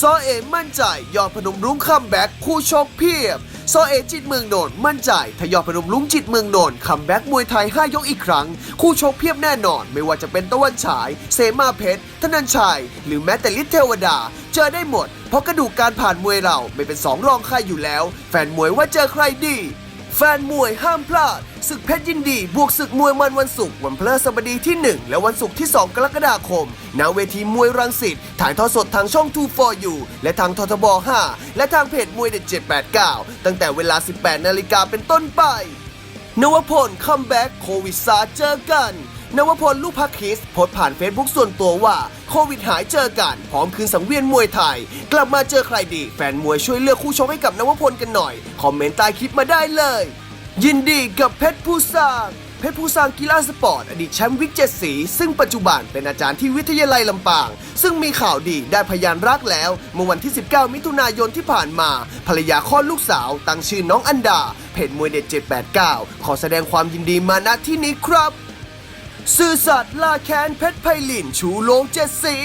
ซอเอมั่นใจยอดพนมรุ้งคัมแบ็กคู่ชกเพียบซอเอจิตเมืองโนนมั่นใจถ้ายอดพนมรุ้งจิตเมืองโนนคัมแบ็กมวยไทย 5 ยกอีกครั้ง คู่ชกเพียบแน่นอน ไม่ว่าจะเป็นตะวันฉาย เซมาเพชรธนันชัย หรือแม้แต่ลิทเทวดา เจอได้หมด เพราะกระดูกการผ่านมวยเราไม่เป็นสองรองใครอยู่แล้ว แฟนมวยว่าเจอใครดี แฟนมวยห้ามพลาด ศึกเพชรยินดีบวกศึกมวยมันวันศุกร์วันพฤหัสบดีที่ 1 และวันศุกร์ที่ 2 กรกฎาคม ณ เวทีมวยรังสิตถ่ายทอดสดทางช่อง 2 for you และทางททบ 5 และทางเพจมวยเด็ด 789 ตั้งแต่เวลา 18 นาฬิกาเป็นต้นไป นวพลคัมแบ็กโควิดซาเจอกัน นวพลลูกพักคิสโพสผ่านเฟซบุ๊กส่วนตัวว่า โควิดหายเจอกัน พร้อมคืนสังเวียนมวยไทย กลับมาเจอใครดี แฟนมวยช่วยเลือกคู่ชกให้กับนวพลกันหน่อย คอมเมนต์ใต้คลิปมาได้เลย ยินดีกับเพชรผู้สร้างเพชรผู้สร้างกีฬาสปอร์ต อดีตแชมป์วิกเจ็ดสี ซึ่งปัจจุบันเป็นอาจารย์ที่วิทยาลัยลำปาง ซึ่งมีข่าวดีได้พยานรักแล้ว เมื่อวันที่ 19 มิถุนายนที่ผ่านมา ภรรยาคลอดลูกสาว ตั้งชื่อน้องอันดา เพจมวยเด็ด789 ขอแสดงความยินดีมาณที่นี้ครับ ซื่อสัตย์ลาแคนเพชรไพลิน ชูโลงเจ็ดสี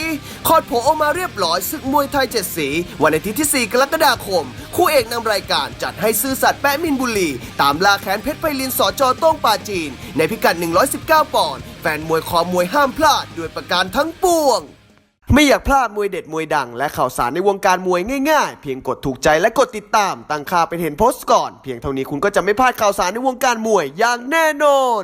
คอดโผออกมาเรียบร้อยศึกมวยไทยเจ็ดสี วันอาทิตย์ที่ 4 กรกฎาคม คู่เอกนำรายการจัดให้ซื่อสัตย์แปะมินบุรี ตามลาแคนเพชรไพลินสอจอต้งปาจีน ในพิกัด 119 ปอนด์แฟนมวยคอมวยห้ามพลาดด้วยประการทั้งปวง ไม่อยากพลาดมวยเด็ดมวยดัง และข่าวสารในวงการมวยง่ายๆ เพียงกดถูกใจและกดติดตาม ตั้งค่าเป็นเห็นโพสต์ก่อน เพียงเท่านี้คุณก็จะไม่พลาดข่าวสารในวงการมวยอย่างแน่นอน